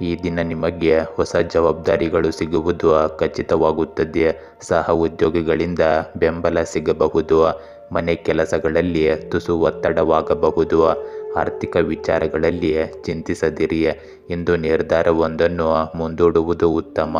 ಈ ದಿನ ನಿಮಗೆ ಹೊಸ ಜವಾಬ್ದಾರಿಗಳು ಸಿಗುವುದು ಖಚಿತವಾಗುತ್ತದೆ. ಸಹ ಉದ್ಯೋಗಿಗಳಿಂದ ಬೆಂಬಲ ಸಿಗಬಹುದು. ಮನೆ ಕೆಲಸಗಳಲ್ಲಿ ತುಸು ಒತ್ತಡವಾಗಬಹುದು. ಆರ್ಥಿಕ ವಿಚಾರಗಳಲ್ಲಿ ಚಿಂತಿಸದಿರಿ. ಇಂದು ನಿರ್ಧಾರವೊಂದನ್ನು ಮುಂದೂಡುವುದು ಉತ್ತಮ.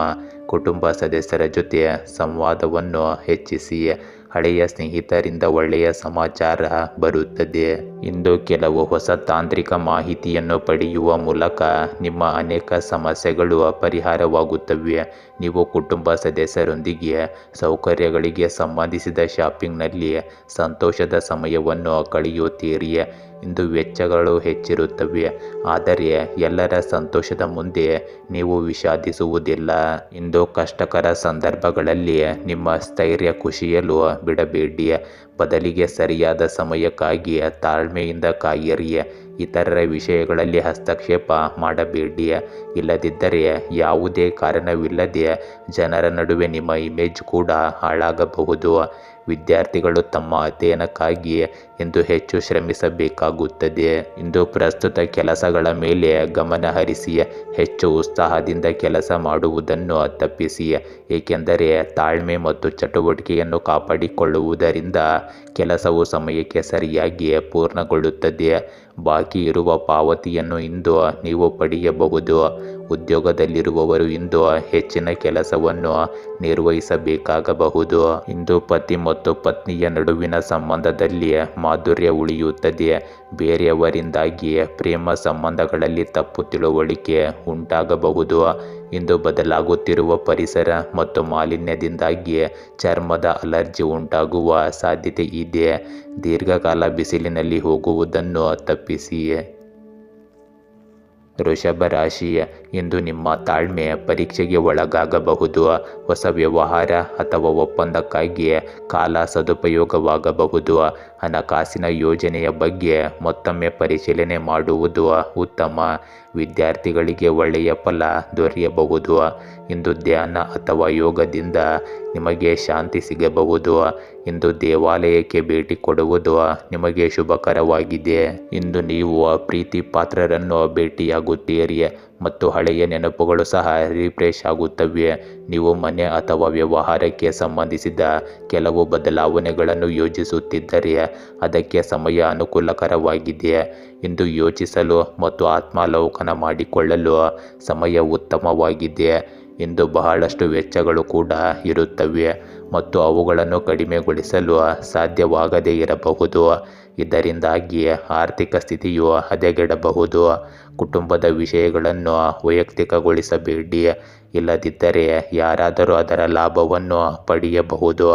ಕುಟುಂಬ ಸದಸ್ಯರ ಜೊತೆ ಸಂವಾದವನ್ನು ಹೆಚ್ಚಿಸಿ. ಹಳೆಯ ಸ್ನೇಹಿತರಿಂದ ಒಳ್ಳೆಯ ಸಮಾಚಾರ ಬರುತ್ತದೆ. ಇಂದು ಕೆಲವು ಹೊಸ ತಾಂತ್ರಿಕ ಮಾಹಿತಿಯನ್ನು ಪಡೆಯುವ ಮೂಲಕ ನಿಮ್ಮ ಅನೇಕ ಸಮಸ್ಯೆಗಳು ಪರಿಹಾರವಾಗುತ್ತವೆ ನೀವು ಕುಟುಂಬ ಸದಸ್ಯರೊಂದಿಗೆ ಸೌಕರ್ಯಗಳಿಗೆ ಸಂಬಂಧಿಸಿದ ಶಾಪಿಂಗ್ನಲ್ಲಿ ಸಂತೋಷದ ಸಮಯವನ್ನು ಕಳೆಯುತ್ತೀರಿ. ಇಂದು ವೆಚ್ಚಗಳು ಹೆಚ್ಚಿರುತ್ತವೆ. ಆದರೆ ಎಲ್ಲರ ಸಂತೋಷದ ಮುಂದೆ ನೀವು ವಿಷಾದಿಸುವುದಿಲ್ಲ. ಇಂದು ಕಷ್ಟಕರ ಸಂದರ್ಭಗಳಲ್ಲಿ ನಿಮ್ಮ ಸ್ಥೈರ್ಯ ಖುಷಿಯಲು ಬಿಡಬೇಡಿ. ಬದಲಿಗೆ ಸರಿಯಾದ ಸಮಯಕ್ಕಾಗಿ ತಾಳ್ಮೆಯಿಂದ ಕಾಯಿರಿ. ಇತರರ ವಿಷಯಗಳಲ್ಲಿ ಹಸ್ತಕ್ಷೇಪ ಮಾಡಬೇಡಿ. ಇಲ್ಲದಿದ್ದರೆ ಯಾವುದೇ ಕಾರಣವಿಲ್ಲದೆ ಜನರ ನಡುವೆ ನಿಮ್ಮ ಇಮೇಜ್ ಕೂಡ ಹಾಳಾಗಬಹುದು. ವಿದ್ಯಾರ್ಥಿಗಳು ತಮ್ಮ ಅಧ್ಯಯನಕ್ಕಾಗಿ ಎಂದು ಹೆಚ್ಚು ಶ್ರಮಿಸಬೇಕಾಗುತ್ತದೆ. ಇಂದು ಪ್ರಸ್ತುತ ಕೆಲಸಗಳ ಮೇಲೆ ಗಮನ ಹರಿಸಿ ಹೆಚ್ಚು ಉತ್ಸಾಹದಿಂದ ಕೆಲಸ ಮಾಡುವುದನ್ನು ತಪ್ಪಿಸಿ, ಏಕೆಂದರೆ ತಾಳ್ಮೆ ಮತ್ತು ಚಟುವಟಿಕೆಯನ್ನು ಕಾಪಾಡಿಕೊಳ್ಳುವುದರಿಂದ ಕೆಲಸವು ಸಮಯಕ್ಕೆ ಸರಿಯಾಗಿ ಪೂರ್ಣಗೊಳ್ಳುತ್ತದೆ. ಬಾಕಿ ಇರುವ ಪಾವತಿಯನ್ನು ಇಂದು ನೀವು ಪಡೆಯಬಹುದು. ಉದ್ಯೋಗದಲ್ಲಿರುವವರು ಇಂದು ಹೆಚ್ಚಿನ ಕೆಲಸವನ್ನು ನಿರ್ವಹಿಸಬೇಕಾಗಬಹುದು. ಇಂದು ಪತಿ ಮತ್ತು ಪತ್ನಿಯ ನಡುವಿನ ಸಂಬಂಧದಲ್ಲಿ ಮಾಧುರ್ಯ ಉಳಿಯುತ್ತದೆ. ಬೇರೆಯವರಿಂದಾಗಿ ಪ್ರೇಮ ಸಂಬಂಧಗಳಲ್ಲಿ ತಪ್ಪು ತಿಳುವಳಿಕೆ ಉಂಟಾಗಬಹುದು. ಇಂದು ಬದಲಾಗುತ್ತಿರುವ ಪರಿಸರ ಮತ್ತು ಮಾಲಿನ್ಯದಿಂದಾಗಿ ಚರ್ಮದ ಅಲರ್ಜಿ ಉಂಟಾಗುವ ಸಾಧ್ಯತೆ ಇದೆ. ದೀರ್ಘಕಾಲ ಬಿಸಿಲಿನಲ್ಲಿ ಹೋಗುವುದನ್ನು ತಪ್ಪಿಸಿ ವೃಷಭ ರಾಶಿ ಇಂದು ನಿಮ್ಮ ತಾಳ್ಮೆ ಪರೀಕ್ಷೆಗೆ ಒಳಗಾಗಬಹುದು. ಹೊಸ ವ್ಯವಹಾರ ಅಥವಾ ಒಪ್ಪಂದಕ್ಕಾಗಿ ಕಾಲ ಸದುಪಯೋಗವಾಗಬಹುದು. ಹಣಕಾಸಿನ ಯೋಜನೆಯ ಬಗ್ಗೆ ಮತ್ತೊಮ್ಮೆ ಪರಿಶೀಲನೆ ಮಾಡುವುದು ಉತ್ತಮ. ವಿದ್ಯಾರ್ಥಿಗಳಿಗೆ ಒಳ್ಳೆಯ ಫಲ ದೊರೆಯಬಹುದು. ಇಂದು ಧ್ಯಾನ ಅಥವಾ ಯೋಗದಿಂದ ನಿಮಗೆ ಶಾಂತಿ ಸಿಗಬಹುದು. ಇಂದು ದೇವಾಲಯಕ್ಕೆ ಭೇಟಿ ಕೊಡುವುದು ನಿಮಗೆ ಶುಭಕರವಾಗಿದೆ. ಇಂದು ನೀವು ಪ್ರೀತಿ ಪಾತ್ರರನ್ನು ಭೇಟಿಯಾಗುತ್ತೀರಿ ಮತ್ತು ಹಳೆಯ ನೆನಪುಗಳು ಸಹ ರಿಫ್ರೆಶ್ ಆಗುತ್ತವೆ. ನೀವು ಮನೆ ಅಥವಾ ವ್ಯವಹಾರಕ್ಕೆ ಸಂಬಂಧಿಸಿದ ಕೆಲವು ಬದಲಾವಣೆಗಳನ್ನು ಯೋಜಿಸುತ್ತಿದ್ದರೆ ಅದಕ್ಕೆ ಸಮಯ ಅನುಕೂಲಕರವಾಗಿದೆ. ಇಂದು ಯೋಚಿಸಲು ಮತ್ತು ಆತ್ಮಾವಲೋಕನ ಮಾಡಿಕೊಳ್ಳಲು ಸಮಯ ಉತ್ತಮವಾಗಿದೆ. ಇಂದು ಬಹಳಷ್ಟು ವೆಚ್ಚಗಳು ಕೂಡ ಇರುತ್ತವೆ. ಮತ್ತು ಅವುಗಳನ್ನು ಕಡಿಮೆಗೊಳಿಸಲು ಸಾಧ್ಯವಾಗದೇ ಇರಬಹುದು. ಇದರಿಂದಾಗಿ ಆರ್ಥಿಕ ಸ್ಥಿತಿಯು ಹದಗೆಡಬಹುದು. ಕುಟುಂಬದ ವಿಷಯಗಳನ್ನು ವೈಯಕ್ತಿಕಗೊಳಿಸಬೇಡಿ. ಇಲ್ಲದಿದ್ದರೆ ಯಾರಾದರೂ ಅದರ ಲಾಭವನ್ನು ಪಡೆಯಬಹುದು.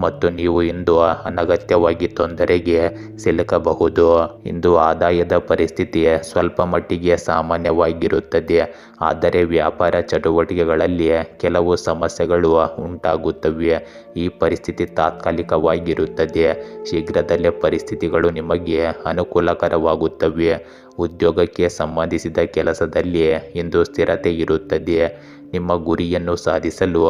ಮತ್ತು ನೀವು ಇಂದು ಅನಗತ್ಯವಾಗಿ ತೊಂದರೆಗೆ ಸಿಲುಕಬಹುದು. ಇಂದು ಆದಾಯದ ಪರಿಸ್ಥಿತಿ ಸ್ವಲ್ಪ ಮಟ್ಟಿಗೆ ಸಾಮಾನ್ಯವಾಗಿರುತ್ತದೆ. ಆದರೆ ವ್ಯಾಪಾರ ಚಟುವಟಿಕೆಗಳಲ್ಲಿ ಕೆಲವು ಸಮಸ್ಯೆಗಳು ಉಂಟಾಗುತ್ತವೆ. ಈ ಪರಿಸ್ಥಿತಿ ತಾತ್ಕಾಲಿಕವಾಗಿರುತ್ತದೆ. ಶೀಘ್ರದಲ್ಲೇ ಪರಿಸ್ಥಿತಿಗಳು ನಿಮಗೆ ಅನುಕೂಲಕರವಾಗುತ್ತವೆ. ಉದ್ಯೋಗಕ್ಕೆ ಸಂಬಂಧಿಸಿದ ಕೆಲಸದಲ್ಲಿ ಇಂದು ಸ್ಥಿರತೆ ಇರುತ್ತದೆ. ನಿಮ್ಮ ಗುರಿಯನ್ನು ಸಾಧಿಸಲು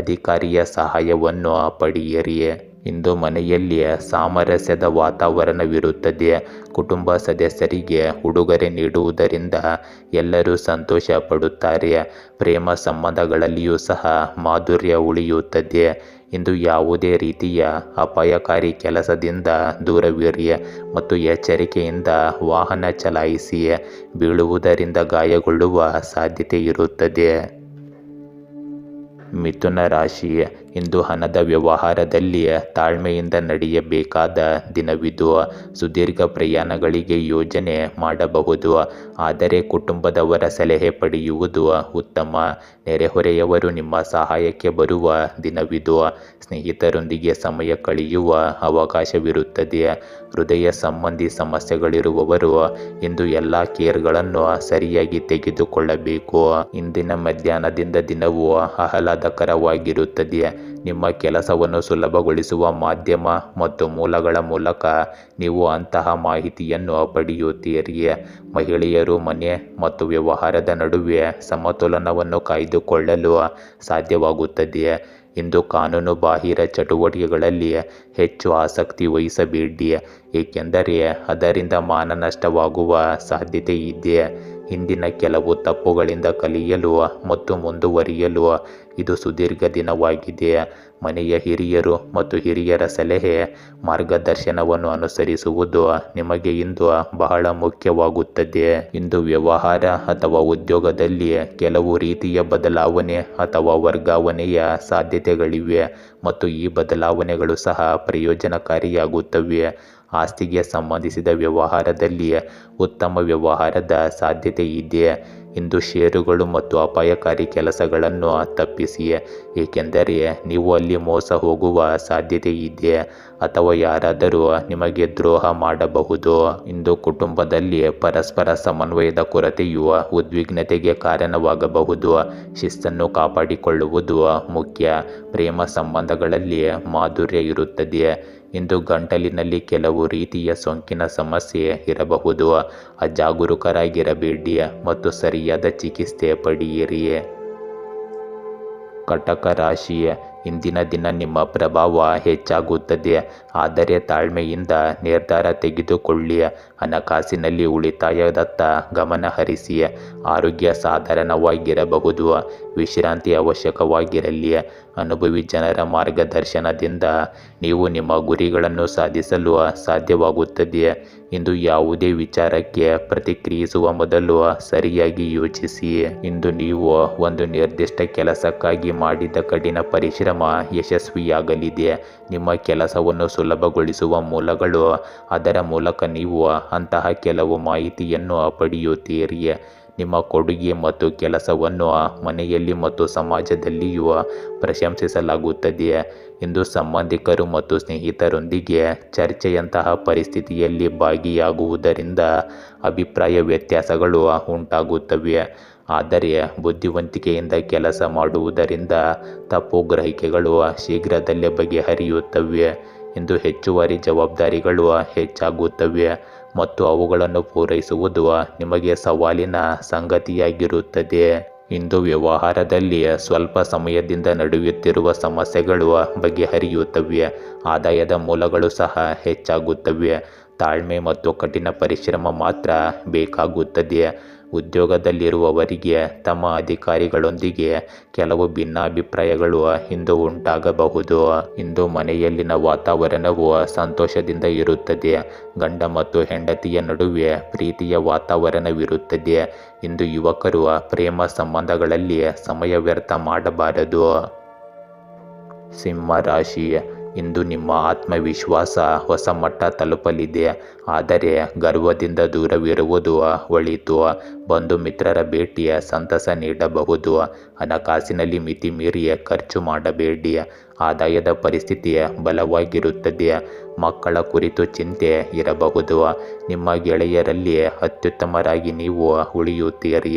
ಅಧಿಕಾರಿಯ ಸಹಾಯವನ್ನು ಪಡೆಯಿರಿ. ಇಂದು ಮನೆಯಲ್ಲಿ ಸಾಮರಸ್ಯದ ವಾತಾವರಣವಿರುತ್ತದೆ ಕುಟುಂಬ ಸದಸ್ಯರಿಗೆ ಉಡುಗೊರೆ ನೀಡುವುದರಿಂದ ಎಲ್ಲರೂ ಸಂತೋಷ ಪಡುತ್ತಾರೆ ಪ್ರೇಮ ಸಂಬಂಧಗಳಲ್ಲಿಯೂ ಸಹ ಮಾಧುರ್ಯ ಉಳಿಯುತ್ತದೆ. ಇಂದು ಯಾವುದೇ ರೀತಿಯ ಅಪಾಯಕಾರಿ ಕೆಲಸದಿಂದ ದೂರವಿರಿ ಮತ್ತು ಎಚ್ಚರಿಕೆಯಿಂದ ವಾಹನ ಚಲಾಯಿಸಿ ಬೀಳುವುದರಿಂದ ಗಾಯಗೊಳ್ಳುವ ಸಾಧ್ಯತೆ ಇರುತ್ತದೆ. ಮಿಥುನ ರಾಶಿ ಇಂದು ಹಣದ ವ್ಯವಹಾರದಲ್ಲಿ ತಾಳ್ಮೆಯಿಂದ ನಡೆಯಬೇಕಾದ ದಿನವಿದು. ಸುದೀರ್ಘ ಪ್ರಯಾಣಗಳಿಗೆ ಯೋಜನೆ ಮಾಡಬಹುದು. ಆದರೆ ಕುಟುಂಬದವರ ಸಲಹೆ ಪಡೆಯುವುದು ಉತ್ತಮ. ನೆರೆಹೊರೆಯವರು ನಿಮ್ಮ ಸಹಾಯಕ್ಕೆ ಬರುವ ದಿನವಿದು. ಸ್ನೇಹಿತರೊಂದಿಗೆ ಸಮಯ ಕಳೆಯುವ ಅವಕಾಶವಿರುತ್ತದೆ. ಹೃದಯ ಸಂಬಂಧಿ ಸಮಸ್ಯೆಗಳಿರುವವರು ಇಂದು ಎಲ್ಲ ಕೇರ್ಗಳನ್ನು ಸರಿಯಾಗಿ ತೆಗೆದುಕೊಳ್ಳಬೇಕು. ಇಂದಿನ ಮಧ್ಯಾಹ್ನದಿಂದ ದಿನವೂ ಆಹ್ಲಾದಕರವಾಗಿರುತ್ತದೆ. ನಿಮ್ಮ ಕೆಲಸವನ್ನು ಸುಲಭಗೊಳಿಸುವ ಮಾಧ್ಯಮ ಮತ್ತು ಮೂಲಗಳ ಮೂಲಕ ನೀವು ಅಂತಹ ಮಾಹಿತಿಯನ್ನು ಪಡೆಯುತ್ತೀರಿ. ಮಹಿಳೆಯರು ಮನೆ ಮತ್ತು ವ್ಯವಹಾರದ ನಡುವೆ ಸಮತೋಲನವನ್ನು ಕಾಯ್ದುಕೊಳ್ಳಲು ಸಾಧ್ಯವಾಗುತ್ತದೆ. ಇಂದು ಕಾನೂನು ಬಾಹಿರ ಚಟುವಟಿಕೆಗಳಲ್ಲಿ ಹೆಚ್ಚು ಆಸಕ್ತಿ ವಹಿಸಬೇಡಿ, ಏಕೆಂದರೆ ಅದರಿಂದ ಮಾನನಷ್ಟವಾಗುವ ಸಾಧ್ಯತೆ ಇದೆ. ಹಿಂದಿನ ಕೆಲವು ತಪ್ಪುಗಳಿಂದ ಕಲಿಯಲು ಮತ್ತು ಮುಂದುವರಿಯಲು ಇದು ಸುದೀರ್ಘ ದಿನವಾಗಿದೆ. ಮನೆಯ ಹಿರಿಯರು ಮತ್ತು ಹಿರಿಯರ ಸಲಹೆ, ಮಾರ್ಗದರ್ಶನವನ್ನು ಅನುಸರಿಸುವುದು ನಿಮಗೆ ಇಂದು ಬಹಳ ಮುಖ್ಯವಾಗುತ್ತದೆ. ಇಂದು ವ್ಯವಹಾರ ಅಥವಾ ಉದ್ಯೋಗದಲ್ಲಿ ಕೆಲವು ರೀತಿಯ ಬದಲಾವಣೆ ಅಥವಾ ವರ್ಗಾವಣೆಯ ಸಾಧ್ಯತೆಗಳಿವೆ ಮತ್ತು ಈ ಬದಲಾವಣೆಗಳು ಸಹ ಪ್ರಯೋಜನಕಾರಿಯಾಗುತ್ತವೆ. ಆಸ್ತಿಗೆ ಸಂಬಂಧಿಸಿದ ವ್ಯವಹಾರದಲ್ಲಿ ಉತ್ತಮ ವ್ಯವಹಾರದ ಸಾಧ್ಯತೆ ಇದೆ. ಇಂದು ಷೇರುಗಳು ಮತ್ತು ಅಪಾಯಕಾರಿ ಕೆಲಸಗಳನ್ನು ತಪ್ಪಿಸಿ ಏಕೆಂದರೆ ನೀವು ಅಲ್ಲಿ ಮೋಸ ಹೋಗುವ ಸಾಧ್ಯತೆ ಇದೆ ಅಥವಾ ಯಾರಾದರೂ ನಿಮಗೆ ದ್ರೋಹ ಮಾಡಬಹುದು? ಇಂದು ಕುಟುಂಬದಲ್ಲಿ ಪರಸ್ಪರ ಸಮನ್ವಯದ ಕೊರತೆಯು ಉದ್ವಿಗ್ನತೆಗೆ ಕಾರಣವಾಗಬಹುದು. ಶಿಸ್ತನ್ನು ಕಾಪಾಡಿಕೊಳ್ಳುವುದು ಮುಖ್ಯ. ಪ್ರೇಮ ಸಂಬಂಧಗಳಲ್ಲಿ ಮಾಧುರ್ಯ ಇರುತ್ತದೆ. ಇಂದು ಗಂಟಲಿನಲ್ಲಿ ಕೆಲವು ರೀತಿಯ ಸೋಂಕಿನ ಸಮಸ್ಯೆ ಇರಬಹುದು. ಅಜಾಗರೂಕರಾಗಿರಬೇಡಿ ಮತ್ತು ಸರಿಯಾದ ಚಿಕಿತ್ಸೆ ಪಡೆಯಿರಿ. ಕಟಕ ರಾಶಿಯ ಇಂದಿನ ದಿನ ನಿಮ್ಮ ಪ್ರಭಾವ ಹೆಚ್ಚಾಗುತ್ತದೆ. ಆದರೆ ತಾಳ್ಮೆಯಿಂದ ನಿರ್ಧಾರ ತೆಗೆದುಕೊಳ್ಳಿ. ಹಣಕಾಸಿನಲ್ಲಿ ಉಳಿತಾಯದತ್ತ ಗಮನ ಹರಿಸಿ ಆರೋಗ್ಯ ಸಾಧಾರಣವಾಗಿರಬಹುದು. ವಿಶ್ರಾಂತಿ ಅವಶ್ಯಕವಾಗಿರಲಿ. ಅನುಭವಿ ಜನರ ಮಾರ್ಗದರ್ಶನದಿಂದ ನೀವು ನಿಮ್ಮ ಗುರಿಗಳನ್ನು ಸಾಧಿಸಲು ಸಾಧ್ಯವಾಗುತ್ತದೆ. ಇಂದು ಯಾವುದೇ ವಿಚಾರಕ್ಕೆ ಪ್ರತಿಕ್ರಿಯಿಸುವ ಮೊದಲು ಸರಿಯಾಗಿ ಯೋಚಿಸಿ. ಇಂದು ನೀವು ಒಂದು ನಿರ್ದಿಷ್ಟ ಕೆಲಸಕ್ಕಾಗಿ ಮಾಡಿದ ಕಠಿಣ ಪರಿಶ್ರಮ ಯಶಸ್ವಿಯಾಗಲಿದೆ. ನಿಮ್ಮ ಕೆಲಸವನ್ನು ಸುಲಭಗೊಳಿಸುವ ಮೂಲಗಳು ಅದರ ಮೂಲಕ ನೀವು ಅಂತಹ ಕೆಲವು ಮಾಹಿತಿಯನ್ನು ಪಡೆಯುತ್ತೀರಿ ನಿಮ್ಮ ಕೊಡುಗೆ ಮತ್ತು ಕೆಲಸವನ್ನು ಮನೆಯಲ್ಲಿ ಮತ್ತು ಸಮಾಜದಲ್ಲಿಯೂ ಪ್ರಶಂಸಿಸಲಾಗುತ್ತದೆ. ಇಂದು ಸಂಬಂಧಿಕರು ಮತ್ತು ಸ್ನೇಹಿತರೊಂದಿಗೆ ಚರ್ಚೆಯಂತಹ ಪರಿಸ್ಥಿತಿಯಲ್ಲಿ ಭಾಗಿಯಾಗುವುದರಿಂದ ಅಭಿಪ್ರಾಯ ವ್ಯತ್ಯಾಸಗಳು ಉಂಟಾಗುತ್ತವೆ. ಆದರೆ ಬುದ್ಧಿವಂತಿಕೆಯಿಂದ ಕೆಲಸ ಮಾಡುವುದರಿಂದ ತಪ್ಪು ಗ್ರಹಿಕೆಗಳು ಶೀಘ್ರದಲ್ಲೇ ಬಗೆಹರಿಯುತ್ತವೆ. ಇಂದು ಹೆಚ್ಚುವರಿ ಜವಾಬ್ದಾರಿಗಳು ಹೆಚ್ಚಾಗುತ್ತವೆ. ಮತ್ತು ಅವುಗಳನ್ನು ಪೂರೈಸುವುದು ನಿಮಗೆ ಸವಾಲಿನ ಸಂಗತಿಯಾಗಿರುತ್ತದೆ. ಇಂದು ವ್ಯವಹಾರದಲ್ಲಿ ಸ್ವಲ್ಪ ಸಮಯದಿಂದ ನಡೆಯುತ್ತಿರುವ ಸಮಸ್ಯೆಗಳು ಬಗೆಹರಿಯುತ್ತವೆ. ಆದಾಯದ ಮೂಲಗಳು ಸಹ ಹೆಚ್ಚಾಗುತ್ತವೆ. ತಾಳ್ಮೆ ಮತ್ತು ಕಠಿಣ ಪರಿಶ್ರಮ ಮಾತ್ರ ಬೇಕಾಗುತ್ತದೆ. ಉದ್ಯೋಗದಲ್ಲಿರುವವರಿಗೆ ತಮ್ಮ ಅಧಿಕಾರಿಗಳೊಂದಿಗೆ ಕೆಲವು ಭಿನ್ನಾಭಿಪ್ರಾಯಗಳು ಇಂದು ಉಂಟಾಗಬಹುದು. ಇಂದು ಮನೆಯಲ್ಲಿನ ವಾತಾವರಣವು ಸಂತೋಷದಿಂದ ಇರುತ್ತದೆ. ಗಂಡ ಮತ್ತು ಹೆಂಡತಿಯ ನಡುವೆ ಪ್ರೀತಿಯ ವಾತಾವರಣವಿರುತ್ತದೆ. ಇಂದು ಯುವಕರು ಪ್ರೇಮ ಸಂಬಂಧಗಳಲ್ಲಿ ಸಮಯ ವ್ಯರ್ಥ ಮಾಡಬಾರದು. ಸಿಂಹ ರಾಶಿ ಇಂದು ನಿಮ್ಮ ಆತ್ಮವಿಶ್ವಾಸ ಹೊಸ ಮಟ್ಟ ತಲುಪಲಿದೆ. ಆದರೆ ಗರ್ವದಿಂದ ದೂರವಿರುವುದು ಒಳಿತು. ಬಂಧು ಮಿತ್ರರ ಭೇಟಿಯ ಸಂತಸ ನೀಡಬಹುದು. ಹಣಕಾಸಿನಲ್ಲಿ ಮಿತಿಮೀರಿ ಖರ್ಚು ಮಾಡಬೇಡಿ. ಆದಾಯದ ಪರಿಸ್ಥಿತಿಯ ಬಲವಾಗಿರುತ್ತದೆ. ಮಕ್ಕಳ ಕುರಿತು ಚಿಂತೆ ಇರಬಹುದು. ನಿಮ್ಮ ಗೆಳೆಯರಲ್ಲಿ ಅತ್ಯುತ್ತಮರಾಗಿ ನೀವು ಉಳಿಯುತ್ತೀರಿ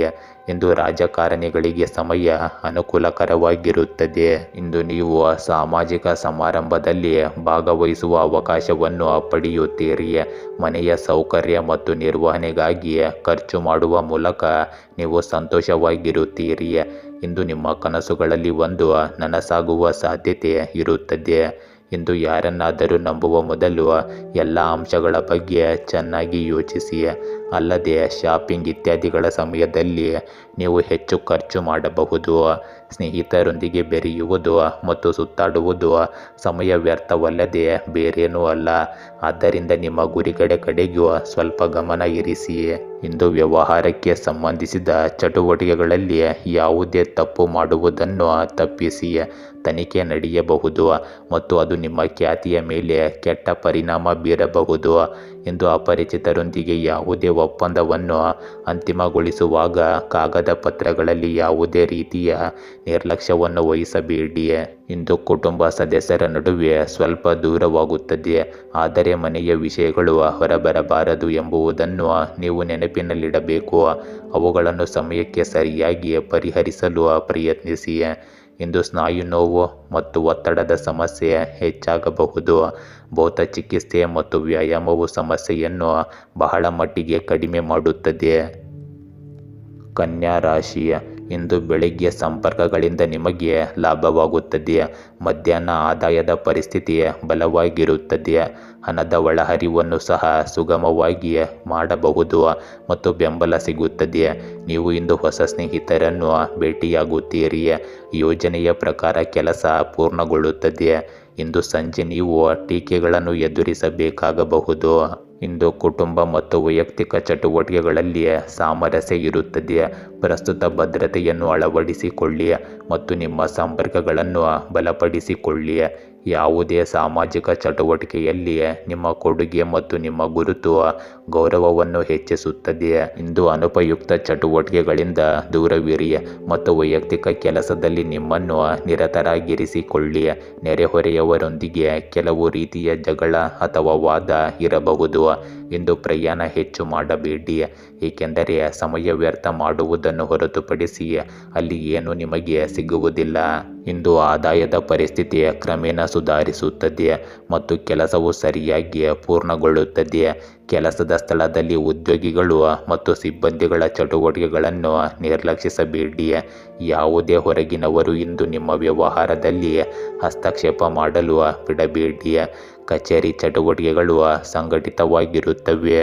ಎಂದು ರಾಜಕಾರಣಿಗಳಿಗೆ ಸಮಯ ಅನುಕೂಲಕರವಾಗಿರುತ್ತದೆ. ಇಂದು ನೀವು ಸಾಮಾಜಿಕ ಸಮಾರಂಭದಲ್ಲಿ ಭಾಗವಹಿಸುವ ಅವಕಾಶವನ್ನು ಪಡೆಯುತ್ತೀರಿ. ಮನೆಯ ಸೌಕರ್ಯ ಮತ್ತು ನಿರ್ವಹಣೆಗಾಗಿ ಖರ್ಚು ಮಾಡುವ ಮೂಲಕ ನೀವು ಸಂತೋಷವಾಗಿರುತ್ತೀರಿ. ಇಂದು ನಿಮ್ಮ ಕನಸುಗಳಲ್ಲಿ ಒಂದು ನನಸಾಗುವ ಸಾಧ್ಯತೆ ಇರುತ್ತದೆ. ಇಂದು ಯಾರನ್ನಾದರೂ ನಂಬುವ ಮೊದಲು ಎಲ್ಲ ಅಂಶಗಳ ಬಗ್ಗೆ ಚೆನ್ನಾಗಿ ಯೋಚಿಸಿ. ಅಲ್ಲದೆ, ಶಾಪಿಂಗ್ ಇತ್ಯಾದಿಗಳ ಸಮಯದಲ್ಲಿ ನೀವು ಹೆಚ್ಚು ಖರ್ಚು ಮಾಡಬಹುದು. ಸ್ನೇಹಿತರೊಂದಿಗೆ ಬೆರೆಯುವುದು ಮತ್ತು ಸುತ್ತಾಡುವುದು ಸಮಯ ವ್ಯರ್ಥವಲ್ಲದೆ ಬೇರೇನೂ ಅಲ್ಲ. ಆದ್ದರಿಂದ ನಿಮ್ಮ ಗುರಿಗಡೆ ಕಡೆಗೂ ಸ್ವಲ್ಪ ಗಮನ ಇರಿಸಿ. ಇಂದು ವ್ಯವಹಾರಕ್ಕೆ ಸಂಬಂಧಿಸಿದ ಚಟುವಟಿಕೆಗಳಲ್ಲಿ ಯಾವುದೇ ತಪ್ಪು ಮಾಡುವುದನ್ನು ತಪ್ಪಿಸಿ. ತನಿಖೆ ನಡೆಯಬಹುದು ಮತ್ತು ಅದು ನಿಮ್ಮ ಖ್ಯಾತಿಯ ಮೇಲೆ ಕೆಟ್ಟ ಪರಿಣಾಮ ಬೀರಬಹುದು. ಎಂದು ಅಪರಿಚಿತರೊಂದಿಗೆ ಯಾವುದೇ ಒಪ್ಪಂದವನ್ನು ಅಂತಿಮಗೊಳಿಸುವಾಗ ಕಾಗದ ಪತ್ರಗಳಲ್ಲಿ ಯಾವುದೇ ರೀತಿಯ ನಿರ್ಲಕ್ಷ್ಯವನ್ನು ವಹಿಸಬೇಡಿ ಇಂದು ಕುಟುಂಬ ಸದಸ್ಯರ ನಡುವೆ ಸ್ವಲ್ಪ ದೂರವಾಗುತ್ತದೆ. ಆದರೆ ಮನೆಯ ವಿಷಯಗಳು ಹೊರಬರಬಾರದು ಎಂಬುದನ್ನು ನೀವು ನೆನಪಿನಲ್ಲಿಡಬೇಕು. ಅವುಗಳನ್ನು ಸಮಯಕ್ಕೆ ಸರಿಯಾಗಿ ಪರಿಹರಿಸಲು ಪ್ರಯತ್ನಿಸಿ. ಇಂದು ಸ್ನಾಯು ನೋವು ಮತ್ತು ಒತ್ತಡದ ಸಮಸ್ಯೆ ಹೆಚ್ಚಾಗಬಹುದು. ಭೌತ ಚಿಕಿತ್ಸೆ ಮತ್ತು ವ್ಯಾಯಾಮವು ಸಮಸ್ಯೆಯನ್ನು ಬಹಳ ಮಟ್ಟಿಗೆ ಕಡಿಮೆ ಮಾಡುತ್ತದೆ. ಕನ್ಯಾ ರಾಶಿಯ ಇಂದು ಬೆಳಿಗ್ಗೆ ಸಂಪರ್ಕಗಳಿಂದ ನಿಮಗೆ ಲಾಭವಾಗುತ್ತದೆ. ಮಧ್ಯಾಹ್ನ ಆದಾಯದ ಪರಿಸ್ಥಿತಿ ಬಲವಾಗಿರುತ್ತದೆ. ಹಣದ ಒಳಹರಿವನ್ನು ಸಹ ಸುಗಮವಾಗಿ ಮಾಡಬಹುದು ಮತ್ತು ಬೆಂಬಲ ಸಿಗುತ್ತದೆ. ನೀವು ಇಂದು ಹೊಸ ಸ್ನೇಹಿತರನ್ನು ಭೇಟಿಯಾಗುತ್ತೀರಿ. ಯೋಜನೆಯ ಪ್ರಕಾರ ಕೆಲಸ ಪೂರ್ಣಗೊಳ್ಳುತ್ತದೆ. ಇಂದು ಸಂಜೆ ನೀವು ಟೀಕೆಗಳನ್ನು ಎದುರಿಸಬೇಕಾಗಬಹುದು. ಇಂದು ಕುಟುಂಬ ಮತ್ತು ವೈಯಕ್ತಿಕ ಚಟುವಟಿಕೆಗಳಲ್ಲಿ ಸಾಮರಸ್ಯ ಇರುತ್ತದೆ. ಪ್ರಸ್ತುತ ಭದ್ರತೆಯನ್ನು ಅಳವಡಿಸಿಕೊಳ್ಳಿ ಮತ್ತು ನಿಮ್ಮ ಸಂಪರ್ಕಗಳನ್ನು ಬಲಪಡಿಸಿಕೊಳ್ಳಿ. ಯಾವುದೇ ಸಾಮಾಜಿಕ ಚಟುವಟಿಕೆಯಲ್ಲಿ ನಿಮ್ಮ ಕೊಡುಗೆ ಮತ್ತು ನಿಮ್ಮ ಗುರುತು ಗೌರವವನ್ನು ಹೆಚ್ಚಿಸುತ್ತದೆ ಇಂದು ಅನುಪಯುಕ್ತ ಚಟುವಟಿಕೆಗಳಿಂದ ದೂರವಿರಿ ಮತ್ತು ವೈಯಕ್ತಿಕ ಕೆಲಸದಲ್ಲಿ ನಿಮ್ಮನ್ನು ನಿರತರಾಗಿರಿಸಿಕೊಳ್ಳಿ. ನೆರೆಹೊರೆಯವರೊಂದಿಗೆ ಕೆಲವು ರೀತಿಯ ಜಗಳ ಅಥವಾ ವಾದ ಇರಬಹುದು. ಇಂದು ಪ್ರಯಾಣ ಹೆಚ್ಚು ಮಾಡಬೇಡಿ. ಏಕೆಂದರೆ ಸಮಯ ವ್ಯರ್ಥ ಮಾಡುವುದನ್ನು ಹೊರತುಪಡಿಸಿ ಅಲ್ಲಿ ಏನು ನಿಮಗೆ ಸಿಗುವುದಿಲ್ಲ. ಇಂದು ಆದಾಯದ ಪರಿಸ್ಥಿತಿ ಕ್ರಮೇಣ ಸುಧಾರಿಸುತ್ತದೆ ಮತ್ತು ಕೆಲಸವು ಸರಿಯಾಗಿ ಪೂರ್ಣಗೊಳ್ಳುತ್ತದೆ. ಕೆಲಸದ ಸ್ಥಳದಲ್ಲಿ ಉದ್ಯೋಗಿಗಳು ಮತ್ತು ಸಿಬ್ಬಂದಿಗಳ ಚಟುವಟಿಕೆಗಳನ್ನು ನಿರ್ಲಕ್ಷಿಸಬೇಡಿ. ಯಾವುದೇ ಹೊರಗಿನವರು ಇಂದು ನಿಮ್ಮ ವ್ಯವಹಾರದಲ್ಲಿ ಹಸ್ತಕ್ಷೇಪ ಮಾಡಲು ಬಿಡಬೇಡಿ. ಕಚೇರಿ ಚಟುವಟಿಕೆಗಳು ಸಂಘಟಿತವಾಗಿರುತ್ತವೆ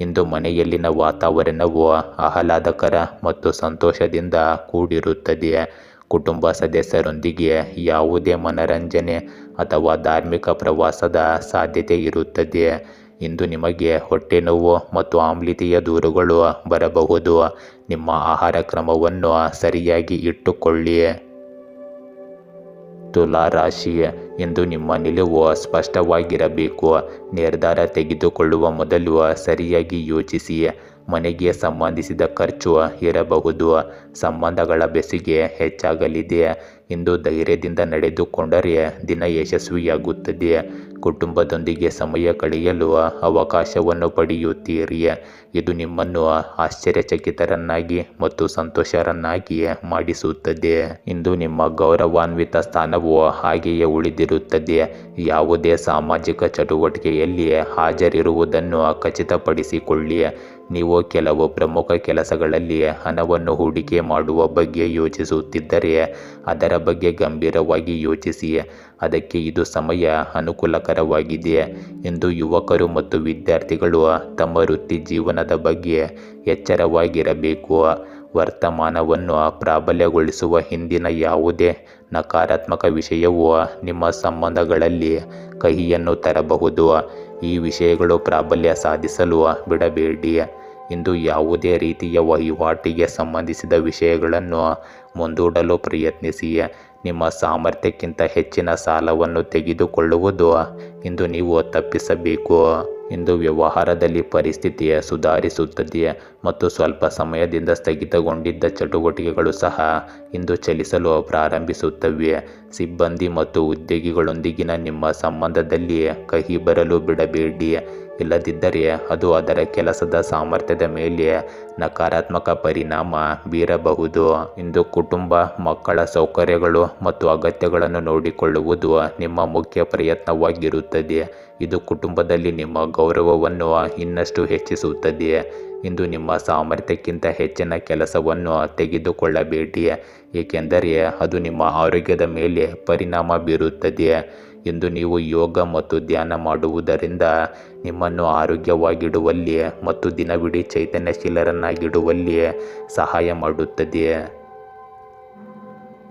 ಇಂದು ಮನೆಯಲ್ಲಿನ ವಾತಾವರಣವು ಆಹ್ಲಾದಕರ ಮತ್ತು ಸಂತೋಷದಿಂದ ಕೂಡಿರುತ್ತದೆ. ಕುಟುಂಬ ಸದಸ್ಯರೊಂದಿಗೆ ಯಾವುದೇ ಮನರಂಜನೆ ಅಥವಾ ಧಾರ್ಮಿಕ ಪ್ರವಾಸದ ಸಾಧ್ಯತೆ ಇರುತ್ತದೆ. ಇಂದು ನಿಮಗೆ ಹೊಟ್ಟೆ ನೋವು ಮತ್ತು ಆಮ್ಲೀಯತೆಯ ದೂರುಗಳು ಬರಬಹುದು. ನಿಮ್ಮ ಆಹಾರ ಕ್ರಮವನ್ನು ಸರಿಯಾಗಿ ಇಟ್ಟುಕೊಳ್ಳಿ. ತುಲಾ ರಾಶಿ ಎಂದು ನಿಮ್ಮ ನಿಲುವು ಸ್ಪಷ್ಟವಾಗಿರಬೇಕು. ನಿರ್ಧಾರ ತೆಗೆದುಕೊಳ್ಳುವ ಮೊದಲು ಸರಿಯಾಗಿ ಯೋಚಿಸಿ. ಮನೆಗೆ ಸಂಬಂಧಿಸಿದ ಖರ್ಚು ಇರಬಹುದು. ಸಂಬಂಧಗಳ ಬೆಸಿಗೆ ಹೆಚ್ಚಾಗಲಿದೆ. ಇಂದು ಧೈರ್ಯದಿಂದ ನಡೆದುಕೊಂಡರೆ ದಿನ ಯಶಸ್ವಿಯಾಗುತ್ತದೆ. ಕುಟುಂಬದೊಂದಿಗೆ ಸಮಯ ಕಳೆಯಲು ಅವಕಾಶವನ್ನು ಪಡೆಯುತ್ತೀರಿ. ಇದು ನಿಮ್ಮನ್ನು ಆಶ್ಚರ್ಯಚಕಿತರನ್ನಾಗಿ ಮತ್ತು ಸಂತೋಷರನ್ನಾಗಿ ಮಾಡಿಸುತ್ತದೆ. ಇಂದು ನಿಮ್ಮ ಗೌರವಾನ್ವಿತ ಸ್ಥಾನವು ಹಾಗೆಯೇ ಉಳಿದಿರುತ್ತದೆ. ಯಾವುದೇ ಸಾಮಾಜಿಕ ಚಟುವಟಿಕೆಯಲ್ಲಿ ಹಾಜರಿರುವುದನ್ನು ಖಚಿತಪಡಿಸಿಕೊಳ್ಳಿ. ನೀವು ಕೆಲವು ಪ್ರಮುಖ ಕೆಲಸಗಳಲ್ಲಿ ಹಣವನ್ನು ಹೂಡಿಕೆ ಮಾಡುವ ಬಗ್ಗೆ ಯೋಚಿಸುತ್ತಿದ್ದರೆ ಅದರ ಬಗ್ಗೆ ಗಂಭೀರವಾಗಿ ಯೋಚಿಸಿ. ಅದಕ್ಕೆ ಇದು ಸಮಯ ಅನುಕೂಲಕರವಾಗಿದೆ. ಎಂದು ಯುವಕರು ಮತ್ತು ವಿದ್ಯಾರ್ಥಿಗಳು ತಮ್ಮ ವೃತ್ತಿ ಜೀವನದ ಬಗ್ಗೆ ಎಚ್ಚರವಾಗಿರಬೇಕು. ವರ್ತಮಾನವನ್ನು ಪ್ರಾಬಲ್ಯಗೊಳಿಸುವ ಹಿಂದಿನ ಯಾವುದೇ ನಕಾರಾತ್ಮಕ ವಿಷಯವು ನಿಮ್ಮ ಸಂಬಂಧಗಳಲ್ಲಿ ಕಹಿಯನ್ನು ತರಬಹುದು. ಈ ವಿಷಯಗಳು ಪ್ರಾಬಲ್ಯ ಸಾಧಿಸಲು ಬಿಡಬೇಡಿ ಇಂದು ಯಾವುದೇ ರೀತಿಯ ವಹಿವಾಟಿಗೆ ಸಂಬಂಧಿಸಿದ ವಿಷಯಗಳನ್ನು ಮುಂದೂಡಲು ಪ್ರಯತ್ನಿಸಿ ನಿಮ್ಮ ಸಾಮರ್ಥ್ಯಕ್ಕಿಂತ ಹೆಚ್ಚಿನ ಸಾಲವನ್ನು ತೆಗೆದುಕೊಳ್ಳುವುದು ಇಂದು ನೀವು ತಪ್ಪಿಸಬೇಕು. ಇಂದು ವ್ಯವಹಾರದಲ್ಲಿ ಪರಿಸ್ಥಿತಿಯ ಸುಧಾರಿಸುತ್ತದೆಯೇ ಮತ್ತು ಸ್ವಲ್ಪ ಸಮಯದಿಂದ ಸ್ಥಗಿತಗೊಂಡಿದ್ದ ಚಟುವಟಿಕೆಗಳು ಸಹ ಇಂದು ಚಲಿಸಲು ಪ್ರಾರಂಭಿಸುತ್ತವೆ. ಸಿಬ್ಬಂದಿ ಮತ್ತು ಉದ್ಯೋಗಿಗಳೊಂದಿಗಿನ ನಿಮ್ಮ ಸಂಬಂಧದಲ್ಲಿ ಕಹಿ ಬರಲು ಬಿಡಬೇಡಿ. ಇಲ್ಲದಿದ್ದರೆ ಅದು ಅದರ ಕೆಲಸದ ಸಾಮರ್ಥ್ಯದ ಮೇಲೆ ನಕಾರಾತ್ಮಕ ಪರಿಣಾಮ ಬೀರಬಹುದು. ಇಂದು ಕುಟುಂಬ, ಮಕ್ಕಳ ಸೌಕರ್ಯಗಳು ಮತ್ತು ಅಗತ್ಯಗಳನ್ನು ನೋಡಿಕೊಳ್ಳುವುದು ನಿಮ್ಮ ಮುಖ್ಯ ಪ್ರಯತ್ನವಾಗಿರುತ್ತದೆ. ಇದು ಕುಟುಂಬದಲ್ಲಿ ನಿಮ್ಮ ಗೌರವವನ್ನು ಇನ್ನಷ್ಟು ಹೆಚ್ಚಿಸುತ್ತದೆ. ಇಂದು ನಿಮ್ಮ ಸಾಮರ್ಥ್ಯಕ್ಕಿಂತ ಹೆಚ್ಚಿನ ಕೆಲಸವನ್ನು ತೆಗೆದುಕೊಳ್ಳಬೇಡಿ, ಏಕೆಂದರೆ ಅದು ನಿಮ್ಮ ಆರೋಗ್ಯದ ಮೇಲೆ ಪರಿಣಾಮ ಬೀರುತ್ತದೆ. ಇಂದು ನೀವು ಯೋಗ ಮತ್ತು ಧ್ಯಾನ ಮಾಡುವುದರಿಂದ ನಿಮ್ಮನ್ನು ಆರೋಗ್ಯವಾಗಿಡುವಲ್ಲಿ ಮತ್ತು ದಿನವಿಡೀ ಚೈತನ್ಯಶೀಲರನ್ನಾಗಿಡುವಲ್ಲಿ ಸಹಾಯ ಮಾಡುತ್ತದೆ.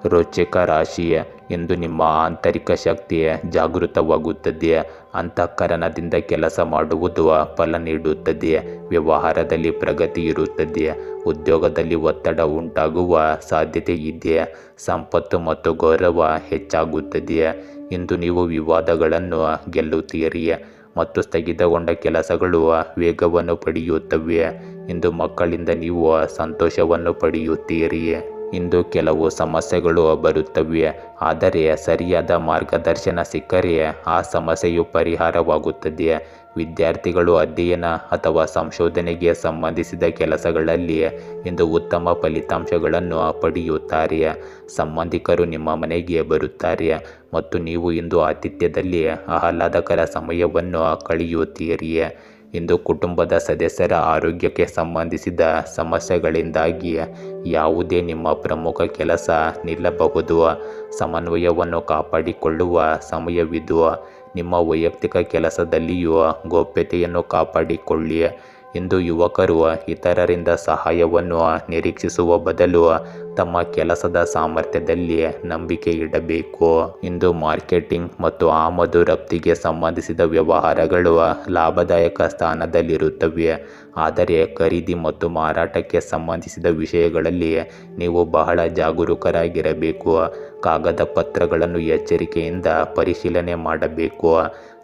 ರೋಚಕ ರಾಶಿ ಎಂದು ನಿಮ್ಮ ಆಂತರಿಕ ಶಕ್ತಿ ಜಾಗೃತವಾಗುತ್ತದೆ. ಅಂತಃಕರಣದಿಂದ ಕೆಲಸ ಮಾಡುವುದು ಫಲ ನೀಡುತ್ತದೆ. ವ್ಯವಹಾರದಲ್ಲಿ ಪ್ರಗತಿ ಇರುತ್ತದೆ. ಉದ್ಯೋಗದಲ್ಲಿ ಒತ್ತಡ ಉಂಟಾಗುವ ಸಾಧ್ಯತೆ ಇದೆ. ಸಂಪತ್ತು ಮತ್ತು ಗೌರವ ಹೆಚ್ಚಾಗುತ್ತದೆ. ಇಂದು ನೀವು ವಿವಾದಗಳನ್ನು ಗೆಲ್ಲುತ್ತೀರಿ ಮತ್ತು ಸ್ಥಗಿತಗೊಂಡ ಕೆಲಸಗಳು ವೇಗವನ್ನು ಪಡೆಯುತ್ತವೆ. ಇಂದು ಮಕ್ಕಳಿಂದ ನೀವು ಸಂತೋಷವನ್ನು ಪಡೆಯುತ್ತೀರಿ ಇಂದು ಕೆಲವು ಸಮಸ್ಯೆಗಳು ಬರುತ್ತವೆ, ಆದರೆ ಸರಿಯಾದ ಮಾರ್ಗದರ್ಶನ ಸಿಕ್ಕರೆ ಆ ಸಮಸ್ಯೆಯು ಪರಿಹಾರವಾಗುತ್ತದೆ. ವಿದ್ಯಾರ್ಥಿಗಳು ಅಧ್ಯಯನ ಅಥವಾ ಸಂಶೋಧನೆಗೆ ಸಂಬಂಧಿಸಿದ ಕೆಲಸಗಳಲ್ಲಿ ಇಂದು ಉತ್ತಮ ಫಲಿತಾಂಶಗಳನ್ನು ಪಡೆಯುತ್ತಾರೆ. ಸಂಬಂಧಿಕರು ನಿಮ್ಮ ಮನೆಗೆ ಬರುತ್ತಾರೆ ಮತ್ತು ನೀವು ಇಂದು ಆತಿಥ್ಯದಲ್ಲಿ ಆಹ್ಲಾದಕರ ಸಮಯವನ್ನು ಕಳೆಯುತ್ತೀರಿ. ಇಂದು ಕುಟುಂಬದ ಸದಸ್ಯರ ಆರೋಗ್ಯಕ್ಕೆ ಸಂಬಂಧಿಸಿದ ಸಮಸ್ಯೆಗಳಿಂದಾಗಿ ಯಾವುದೇ ನಿಮ್ಮ ಪ್ರಮುಖ ಕೆಲಸ ನಿಲ್ಲಬಹುದು. ಸಮನ್ವಯವನ್ನು ಕಾಪಾಡಿಕೊಳ್ಳುವ ಸಮಯವಿದು. ನಿಮ್ಮ ವೈಯಕ್ತಿಕ ಕೆಲಸದಲ್ಲಿಯೂ ಗೌಪ್ಯತೆಯನ್ನು ಕಾಪಾಡಿಕೊಳ್ಳಿ. ಇಂದು ಯುವಕರು ಇತರರಿಂದ ಸಹಾಯವನ್ನು ನಿರೀಕ್ಷಿಸುವ ಬದಲು ತಮ್ಮ ಕೆಲಸದ ಸಾಮರ್ಥ್ಯದಲ್ಲಿ ನಂಬಿಕೆ ಇಡಬೇಕು. ಇಂದು ಮಾರ್ಕೆಟಿಂಗ್ ಮತ್ತು ಆಮದು ರಫ್ತಿಗೆ ಸಂಬಂಧಿಸಿದ ವ್ಯವಹಾರಗಳು ಲಾಭದಾಯಕ ಸ್ಥಾನದಲ್ಲಿರುತ್ತವೆ. ಆದರೆ ಖರೀದಿ ಮತ್ತು ಮಾರಾಟಕ್ಕೆ ಸಂಬಂಧಿಸಿದ ವಿಷಯಗಳಲ್ಲಿ ನೀವು ಬಹಳ ಜಾಗರೂಕರಾಗಿರಬೇಕು. ಕಾಗದ ಪತ್ರಗಳನ್ನು ಎಚ್ಚರಿಕೆಯಿಂದ ಪರಿಶೀಲನೆ ಮಾಡಬೇಕು.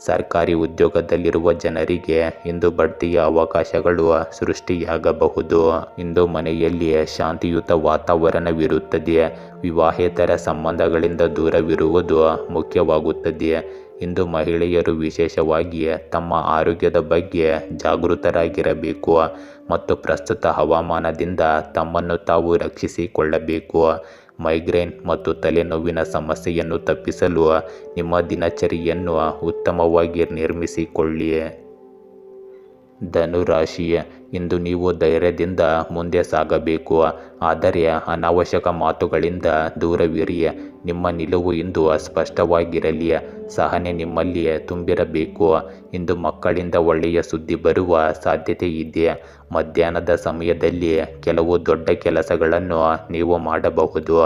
ಸರ್ಕಾರಿ ಉದ್ಯೋಗದಲ್ಲಿರುವ ಜನರಿಗೆ ಇಂದು ಬಡ್ತಿಯ ಅವಕಾಶಗಳು ಸೃಷ್ಟಿಯಾಗಬಹುದು. ಇಂದು ಮನೆಯಲ್ಲಿ ಶಾಂತಿಯುತ ವಾತಾವರಣವಿರುತ್ತದೆ ವಿವಾಹೇತರ ಸಂಬಂಧಗಳಿಂದ ದೂರವಿರುವುದು ಮುಖ್ಯವಾಗುತ್ತದೆ. ಇಂದು ಮಹಿಳೆಯರು ವಿಶೇಷವಾಗಿ ತಮ್ಮ ಆರೋಗ್ಯದ ಬಗ್ಗೆ ಜಾಗೃತರಾಗಿರಬೇಕು ಮತ್ತು ಪ್ರಸ್ತುತ ಹವಾಮಾನದಿಂದ ತಮ್ಮನ್ನು ತಾವು ರಕ್ಷಿಸಿಕೊಳ್ಳಬೇಕು. ಮೈಗ್ರೇನ್ ಮತ್ತು ತಲೆನೋವಿನ ಸಮಸ್ಯೆಯನ್ನು ತಪ್ಪಿಸಲು ನಿಮ್ಮ ದಿನಚರಿಯನ್ನು ಉತ್ತಮವಾಗಿ ನಿರ್ಮಿಸಿಕೊಳ್ಳಿ. ಧನುರಾಶಿ ಇಂದು ನೀವು ಧೈರ್ಯದಿಂದ ಮುಂದೆ ಸಾಗಬೇಕು. ಆದರೆ ಅನಾವಶ್ಯಕ ಮಾತುಗಳಿಂದ ದೂರವಿರಿ. ನಿಮ್ಮ ನಿಲುವು ಇಂದು ಸ್ಪಷ್ಟವಾಗಿರಲಿ ಸಹನೆ ನಿಮ್ಮಲ್ಲಿ ತುಂಬಿರಬೇಕು. ಇಂದು ಮಕ್ಕಳಿಂದ ಒಳ್ಳೆಯ ಸುದ್ದಿ ಬರುವ ಸಾಧ್ಯತೆ ಇದೆ. ಮಧ್ಯಾಹ್ನದ ಸಮಯದಲ್ಲಿ ಕೆಲವು ದೊಡ್ಡ ಕೆಲಸಗಳನ್ನು ನೀವು ಮಾಡಬಹುದು.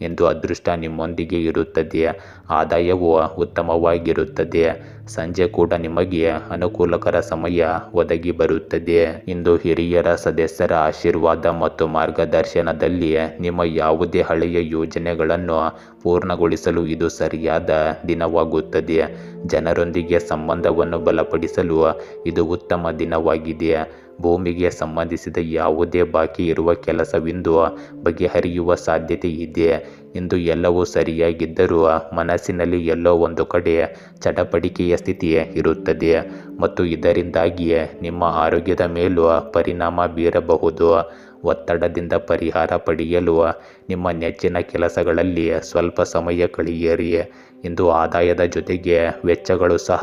ಎಂದು ಅದೃಷ್ಟ ನಿಮ್ಮೊಂದಿಗೆ ಇರುತ್ತದೆ ಆದಾಯವು ಉತ್ತಮವಾಗಿರುತ್ತದೆ ಸಂಜೆ ಕೂಡ ನಿಮಗೆ ಅನುಕೂಲಕರ ಸಮಯ ಒದಗಿ ಬರುತ್ತದೆ ಇಂದು ಹಿರಿಯರ ಸದಸ್ಯರ ಆಶೀರ್ವಾದ ಮತ್ತು ಮಾರ್ಗದರ್ಶನದಲ್ಲಿ ನಿಮ್ಮ ಯಾವುದೇ ಹಳೆಯ ಯೋಜನೆಗಳನ್ನು ಪೂರ್ಣಗೊಳಿಸಲು ಇದು ಸರಿಯಾದ ದಿನವಾಗುತ್ತದೆ ಜನರೊಂದಿಗೆ ಸಂಬಂಧವನ್ನು ಬಲಪಡಿಸಲು ಇದು ಉತ್ತಮ ದಿನವಾಗಿದೆ ಭೂಮಿಗೆ ಸಂಬಂಧಿಸಿದ ಯಾವುದೇ ಬಾಕಿ ಇರುವ ಕೆಲಸವಿಂದು ಬಗೆಹರಿಯುವ ಸಾಧ್ಯತೆ ಇದೆ. ಇಂದು ಎಲ್ಲವೂ ಸರಿಯಾಗಿದ್ದರೂ ಮನಸ್ಸಿನಲ್ಲಿ ಎಲ್ಲೋ ಒಂದು ಕಡೆ ಚಟಪಡಿಕೆಯ ಸ್ಥಿತಿಯೇ ಇರುತ್ತದೆ. ಮತ್ತು ಇದರಿಂದಾಗಿಯೇ ನಿಮ್ಮ ಆರೋಗ್ಯದ ಮೇಲೂ ಪರಿಣಾಮ ಬೀರಬಹುದು. ಒತ್ತಡದಿಂದ ಪರಿಹಾರ ಪಡೆಯಲು ನಿಮ್ಮ ನೆಚ್ಚಿನ ಕೆಲಸಗಳಲ್ಲಿ ಸ್ವಲ್ಪ ಸಮಯ ಕಳೆಯಿರಿ. ಇಂದು ಆದಾಯದ ಜೊತೆಗೆ ವೆಚ್ಚಗಳು ಸಹ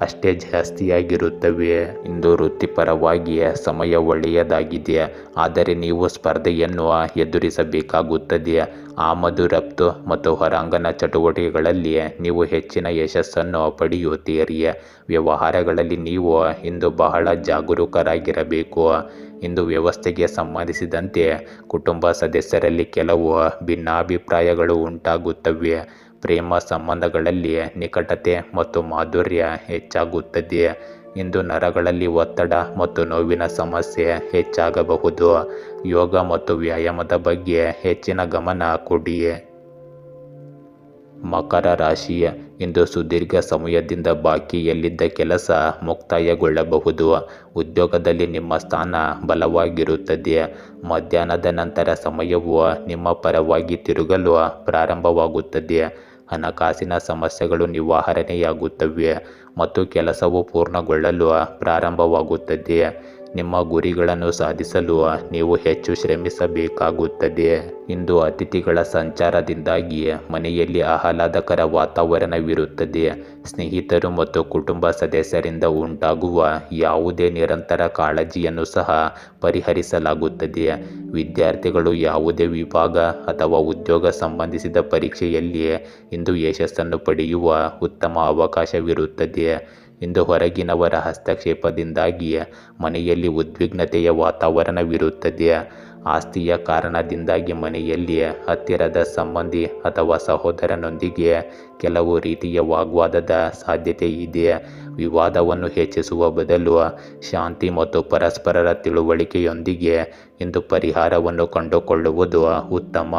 ಅಷ್ಟೇ ಜಾಸ್ತಿಯಾಗಿರುತ್ತವೆ. ಇಂದು ವೃತ್ತಿಪರವಾಗಿ ಸಮಯ ಒಳ್ಳೆಯದಾಗಿದೆ. ಆದರೆ ನೀವು ಸ್ಪರ್ಧೆಯನ್ನು ಎದುರಿಸಬೇಕಾಗುತ್ತದೆ. ಆಮದು ರಫ್ತು ಮತ್ತು ಹೊರಾಂಗಣ ಚಟುವಟಿಕೆಗಳಲ್ಲಿ ನೀವು ಹೆಚ್ಚಿನ ಯಶಸ್ಸನ್ನು ಪಡೆಯುತ್ತೀರಿ ವ್ಯವಹಾರಗಳಲ್ಲಿ ನೀವು ಇಂದು ಬಹಳ ಜಾಗರೂಕರಾಗಿರಬೇಕು. ಇಂದು ವ್ಯವಸ್ಥೆಗೆ ಸಂಬಂಧಿಸಿದಂತೆ ಕುಟುಂಬ ಸದಸ್ಯರಲ್ಲಿ ಕೆಲವು ಭಿನ್ನಾಭಿಪ್ರಾಯಗಳು ಉಂಟಾಗುತ್ತವೆ. ಪ್ರೇಮ ಸಂಬಂಧಗಳಲ್ಲಿ ನಿಕಟತೆ ಮತ್ತು ಮಾಧುರ್ಯ ಹೆಚ್ಚಾಗುತ್ತದೆ. ಇಂದು ನರಗಳಲ್ಲಿ ಒತ್ತಡ ಮತ್ತು ನೋವಿನ ಸಮಸ್ಯೆ ಹೆಚ್ಚಾಗಬಹುದು. ಯೋಗ ಮತ್ತು ವ್ಯಾಯಾಮದ ಬಗ್ಗೆ ಹೆಚ್ಚಿನ ಗಮನ ಕೊಡಿ ಮಕರ ರಾಶಿಯ, ಇಂದು ಸುದೀರ್ಘ ಸಮಯದಿಂದ ಬಾಕಿಯಲ್ಲಿದ್ದ ಕೆಲಸ ಮುಕ್ತಾಯಗೊಳ್ಳಬಹುದು. ಉದ್ಯೋಗದಲ್ಲಿ ನಿಮ್ಮ ಸ್ಥಾನ ಬಲವಾಗಿರುತ್ತದೆ. ಮಧ್ಯಾಹ್ನದ ನಂತರ ಸಮಯವು ನಿಮ್ಮ ಪರವಾಗಿ ತಿರುಗಲು ಪ್ರಾರಂಭವಾಗುತ್ತದೆ. ಹಣಕಾಸಿನ ಸಮಸ್ಯೆಗಳು ನಿವಾರಣೆಯಾಗುತ್ತವೆ. ಮತ್ತು ಕೆಲಸವು ಪೂರ್ಣಗೊಳ್ಳಲು ಪ್ರಾರಂಭವಾಗುತ್ತದೆ ನಿಮ್ಮ ಗುರಿಗಳನ್ನು ಸಾಧಿಸಲು ನೀವು ಹೆಚ್ಚು ಶ್ರಮಿಸಬೇಕಾಗುತ್ತದೆ. ಇಂದು ಅತಿಥಿಗಳ ಸಂಚಾರದಿಂದಾಗಿ ಮನೆಯಲ್ಲಿ ಆಹ್ಲಾದಕರ ವಾತಾವರಣವಿರುತ್ತದೆ. ಸ್ನೇಹಿತರು ಮತ್ತು ಕುಟುಂಬ ಸದಸ್ಯರಿಂದ ಉಂಟಾಗುವ ಯಾವುದೇ ನಿರಂತರ ಕಾಳಜಿಯನ್ನು ಸಹ ಪರಿಹರಿಸಲಾಗುತ್ತದೆ. ವಿದ್ಯಾರ್ಥಿಗಳು ಯಾವುದೇ ವಿಭಾಗ ಅಥವಾ ಉದ್ಯೋಗ ಸಂಬಂಧಿಸಿದ ಪರೀಕ್ಷೆಯಲ್ಲಿ ಇಂದು ಯಶಸ್ಸನ್ನು ಪಡೆಯುವ ಉತ್ತಮ ಅವಕಾಶವಿರುತ್ತದೆ. ಇಂದು ಹೊರಗಿನವರ ಹಸ್ತಕ್ಷೇಪದಿಂದಾಗಿ ಮನೆಯಲ್ಲಿ ಉದ್ವಿಗ್ನತೆಯ ವಾತಾವರಣವಿರುತ್ತದೆ ಆಸ್ತಿಯ ಕಾರಣದಿಂದಾಗಿ ಮನೆಯಲ್ಲಿ ಹತ್ತಿರದ ಸಂಬಂಧಿ ಅಥವಾ ಸಹೋದರನೊಂದಿಗೆ ಕೆಲವು ರೀತಿಯ ವಾಗ್ವಾದದ ಸಾಧ್ಯತೆ ಇದೆ. ವಿವಾದವನ್ನು ಹೆಚ್ಚಿಸುವ ಬದಲು ಶಾಂತಿ ಮತ್ತು ಪರಸ್ಪರರ ತಿಳುವಳಿಕೆಯೊಂದಿಗೆ ಇಂದು ಪರಿಹಾರವನ್ನು ಕಂಡುಕೊಳ್ಳುವುದು ಉತ್ತಮ.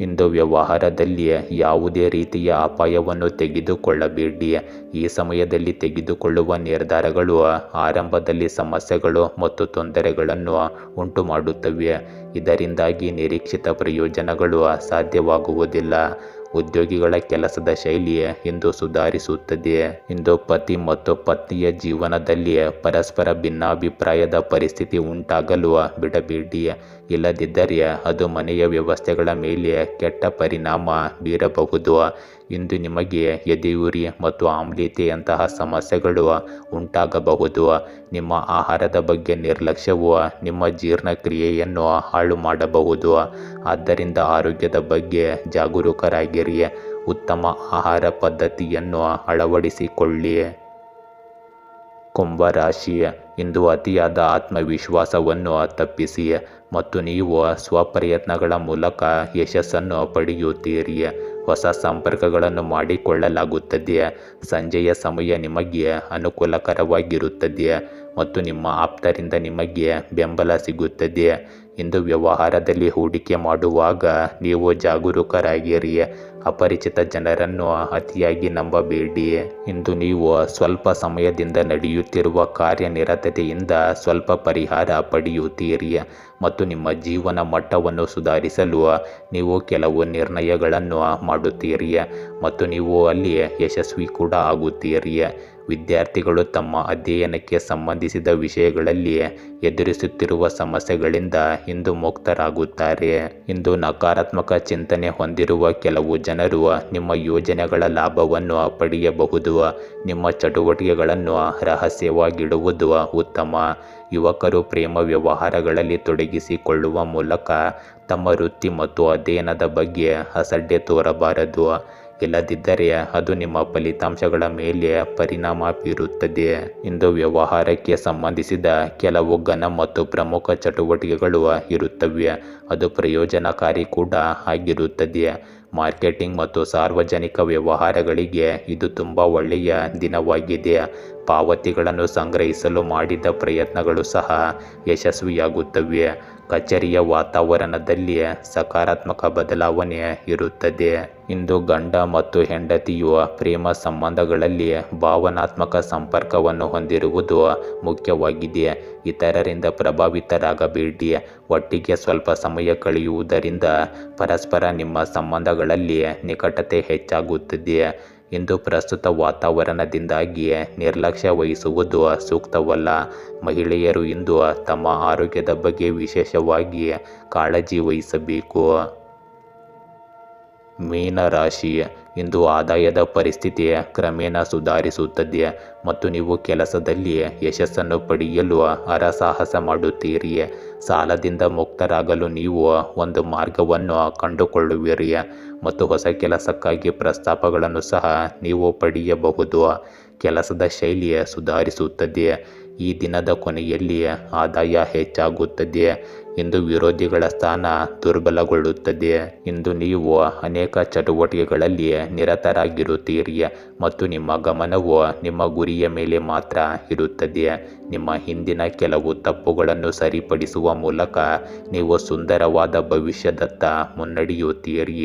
ಇಂದು ವ್ಯವಹಾರದಲ್ಲಿ ಯಾವುದೇ ರೀತಿಯ ಅಪಾಯವನ್ನು ತೆಗೆದುಕೊಳ್ಳಬೇಡಿ. ಈ ಸಮಯದಲ್ಲಿ ತೆಗೆದುಕೊಳ್ಳುವ ನಿರ್ಧಾರಗಳು ಆರಂಭದಲ್ಲಿ ಸಮಸ್ಯೆಗಳು ಮತ್ತು ತೊಂದರೆಗಳನ್ನು ಉಂಟು ಮಾಡುತ್ತವೆ ಇದರಿಂದಾಗಿ ನಿರೀಕ್ಷಿತ ಪ್ರಯೋಜನಗಳು ಸಾಧ್ಯವಾಗುವುದಿಲ್ಲ. ಉದ್ಯೋಗಿಗಳ ಕೆಲಸದ ಶೈಲಿ ಇಂದು ಸುಧಾರಿಸುತ್ತದೆ. ಇಂದು ಪತಿ ಮತ್ತು ಪತ್ನಿಯ ಜೀವನದಲ್ಲಿ ಪರಸ್ಪರ ಭಿನ್ನಾಭಿಪ್ರಾಯದ ಪರಿಸ್ಥಿತಿ ಉಂಟಾಗಲು ಬಿಡಬೇಡಿ. ಇಲ್ಲದಿದ್ದರೆ ಅದು ಮನೆಯ ವ್ಯವಸ್ಥೆಗಳ ಮೇಲೆ ಕೆಟ್ಟ ಪರಿಣಾಮ ಬೀರಬಹುದು. ಇಂದು ನಿಮಗೆ ಎದೆಯುರಿ ಮತ್ತು ಆಮ್ಲೀಯತೆಯಂತಹ ಸಮಸ್ಯೆಗಳು ಉಂಟಾಗಬಹುದು. ನಿಮ್ಮ ಆಹಾರದ ಬಗ್ಗೆ ನಿರ್ಲಕ್ಷ್ಯವು ನಿಮ್ಮ ಜೀರ್ಣಕ್ರಿಯೆಯನ್ನು ಹಾಳು ಮಾಡಬಹುದು. ಆದ್ದರಿಂದ ಆರೋಗ್ಯದ ಬಗ್ಗೆ ಜಾಗರೂಕರಾಗಿರಿ. ಉತ್ತಮ ಆಹಾರ ಪದ್ಧತಿಯನ್ನು ಅಳವಡಿಸಿಕೊಳ್ಳಿ. ಕುಂಭರಾಶಿ, ಇಂದು ಅತಿಯಾದ ಆತ್ಮವಿಶ್ವಾಸವನ್ನು ತಪ್ಪಿಸಿ. ಮತ್ತು ನೀವು ಸ್ವಪ್ರಯತ್ನಗಳ ಮೂಲಕ ಯಶಸ್ಸನ್ನು ಪಡೆಯುತ್ತೀರಿ. ಹೊಸ ಸಂಪರ್ಕಗಳನ್ನು ಮಾಡಿಕೊಳ್ಳಲಾಗುತ್ತದೆ. ಸಂಜೆಯ ಸಮಯ ನಿಮಗೆ ಅನುಕೂಲಕರವಾಗಿರುತ್ತದೆ ಮತ್ತು ನಿಮ್ಮ ಆಪ್ತರಿಂದ ನಿಮಗೆ ಬೆಂಬಲ ಸಿಗುತ್ತದೆ. ಇಂದು ವ್ಯವಹಾರದಲ್ಲಿ ಹೂಡಿಕೆ ಮಾಡುವಾಗ ನೀವು ಜಾಗರೂಕರಾಗಿರಿ. ಅಪರಿಚಿತ ಜನರನ್ನು ಅತಿಯಾಗಿ ನಂಬಬೇಡಿ. ಇಂದು ನೀವು ಸ್ವಲ್ಪ ಸಮಯದಿಂದ ನಡೆಯುತ್ತಿರುವ ಕಾರ್ಯನಿರತತೆಯಿಂದ ಸ್ವಲ್ಪ ಪರಿಹಾರ ಪಡೆಯುತ್ತೀರಿ ಮತ್ತು ನಿಮ್ಮ ಜೀವನ ಮಟ್ಟವನ್ನು ಸುಧಾರಿಸಲು ನೀವು ಕೆಲವು ನಿರ್ಣಯಗಳನ್ನು ಮಾಡುತ್ತೀರಿ ಮತ್ತು ನೀವು ಅಲ್ಲಿ ಯಶಸ್ವಿ ಕೂಡ ಆಗುತ್ತೀರಿ. ವಿದ್ಯಾರ್ಥಿಗಳು ತಮ್ಮ ಅಧ್ಯಯನಕ್ಕೆ ಸಂಬಂಧಿಸಿದ ವಿಷಯಗಳಲ್ಲಿ ಎದುರಿಸುತ್ತಿರುವ ಸಮಸ್ಯೆಗಳಿಂದ ಇಂದು ಮುಕ್ತರಾಗುತ್ತಾರೆ. ಇಂದು ನಕಾರಾತ್ಮಕ ಚಿಂತನೆ ಹೊಂದಿರುವ ಕೆಲವು ಜನರು ನಿಮ್ಮ ಯೋಜನೆಗಳ ಲಾಭವನ್ನು ಪಡೆಯಬಹುದು. ನಿಮ್ಮ ಚಟುವಟಿಕೆಗಳನ್ನು ರಹಸ್ಯವಾಗಿಡುವುದು ಉತ್ತಮ. ಯುವಕರು ಪ್ರೇಮ ವ್ಯವಹಾರಗಳಲ್ಲಿ ತೊಡಗಿಸಿಕೊಳ್ಳುವ ಮೂಲಕ ತಮ್ಮ ವೃತ್ತಿ ಮತ್ತು ಅಧ್ಯಯನದ ಬಗ್ಗೆ ಅಸಡ್ಡೆ ತೋರಬಾರದು. ಇಲ್ಲದಿದ್ದರೆ ಅದು ನಿಮ್ಮ ಫಲಿತಾಂಶಗಳ ಮೇಲೆ ಪರಿಣಾಮ ಬೀರುತ್ತದೆ. ಇಂದು ವ್ಯವಹಾರಕ್ಕೆ ಸಂಬಂಧಿಸಿದ ಕೆಲವು ಘನ ಮತ್ತು ಪ್ರಮುಖ ಚಟುವಟಿಕೆಗಳು ಇರುತ್ತವೆ. ಅದು ಪ್ರಯೋಜನಕಾರಿ ಕೂಡ ಆಗಿರುತ್ತದೆ. ಮಾರ್ಕೆಟಿಂಗ್ ಮತ್ತು ಸಾರ್ವಜನಿಕ ವ್ಯವಹಾರಗಳಿಗೆ ಇದು ತುಂಬ ಒಳ್ಳೆಯ ದಿನವಾಗಿದೆ. ಪಾವತಿಗಳನ್ನು ಸಂಗ್ರಹಿಸಲು ಮಾಡಿದ ಪ್ರಯತ್ನಗಳು ಸಹ ಯಶಸ್ವಿಯಾಗುತ್ತವೆ. ಕಚೇರಿಯ ವಾತಾವರಣದಲ್ಲಿ ಸಕಾರಾತ್ಮಕ ಬದಲಾವಣೆ ಇರುತ್ತದೆ. ಇಂದು ಗಂಡ ಮತ್ತು ಹೆಂಡತಿಯು ಪ್ರೇಮ ಸಂಬಂಧಗಳಲ್ಲಿ ಭಾವನಾತ್ಮಕ ಸಂಪರ್ಕವನ್ನು ಹೊಂದಿರುವುದು ಮುಖ್ಯವಾಗಿದೆ. ಇತರರಿಂದ ಪ್ರಭಾವಿತರಾಗಬೇಡಿ. ಒಟ್ಟಿಗೆ ಸ್ವಲ್ಪ ಸಮಯ ಕಳೆಯುವುದರಿಂದ ಪರಸ್ಪರ ನಿಮ್ಮ ಸಂಬಂಧಗಳಲ್ಲಿ ನಿಕಟತೆ ಹೆಚ್ಚಾಗುತ್ತದೆ. ಇಂದು ಪ್ರಸ್ತುತ ವಾತಾವರಣದಿಂದಾಗಿ ನಿರ್ಲಕ್ಷ್ಯ ವಹಿಸುವುದು ಸೂಕ್ತವಲ್ಲ. ಮಹಿಳೆಯರು ಇಂದು ತಮ್ಮ ಆರೋಗ್ಯದ ಬಗ್ಗೆ ವಿಶೇಷವಾಗಿ ಕಾಳಜಿ ವಹಿಸಬೇಕು. ಮೀನರಾಶಿ, ಇಂದು ಆದಾಯದ ಪರಿಸ್ಥಿತಿ ಕ್ರಮೇಣ ಸುಧಾರಿಸುತ್ತದೆ ಮತ್ತು ನೀವು ಕೆಲಸದಲ್ಲಿ ಯಶಸ್ಸನ್ನು ಪಡೆಯಲು ಹರಸಾಹಸ ಮಾಡುತ್ತೀರಿ. ಸಾಲದಿಂದ ಮುಕ್ತರಾಗಲು ನೀವು ಒಂದು ಮಾರ್ಗವನ್ನು ಕಂಡುಕೊಳ್ಳುವಿರಿ ಮತ್ತು ಹೊಸ ಕೆಲಸಕ್ಕಾಗಿ ಪ್ರಸ್ತಾಪಗಳನ್ನು ಸಹ ನೀವು ಪಡೆಯಬಹುದು. ಕೆಲಸದ ಶೈಲಿಯ ಸುಧಾರಿಸುತ್ತದೆ. ಈ ದಿನದ ಕೊನೆಯಲ್ಲಿ ಆದಾಯ ಹೆಚ್ಚಾಗುತ್ತದೆ. ಇಂದು ವಿರೋಧಿಗಳ ಸ್ಥಾನ ದುರ್ಬಲಗೊಳ್ಳುತ್ತದೆ ಇಂದು ನೀವು ಅನೇಕ ಚಟುವಟಿಕೆಗಳಲ್ಲಿ ನಿರತರಾಗಿರುತ್ತೀರಿ ಮತ್ತು ನಿಮ್ಮ ಗಮನವು ನಿಮ್ಮ ಗುರಿಯ ಮೇಲೆ ಮಾತ್ರ ಇರುತ್ತದೆ ನಿಮ್ಮ ಹಿಂದಿನ ಕೆಲವು ತಪ್ಪುಗಳನ್ನು ಸರಿಪಡಿಸುವ ಮೂಲಕ ನೀವು ಸುಂದರವಾದ ಭವಿಷ್ಯದತ್ತ ಮುನ್ನಡೆಯುತ್ತೀರಿ.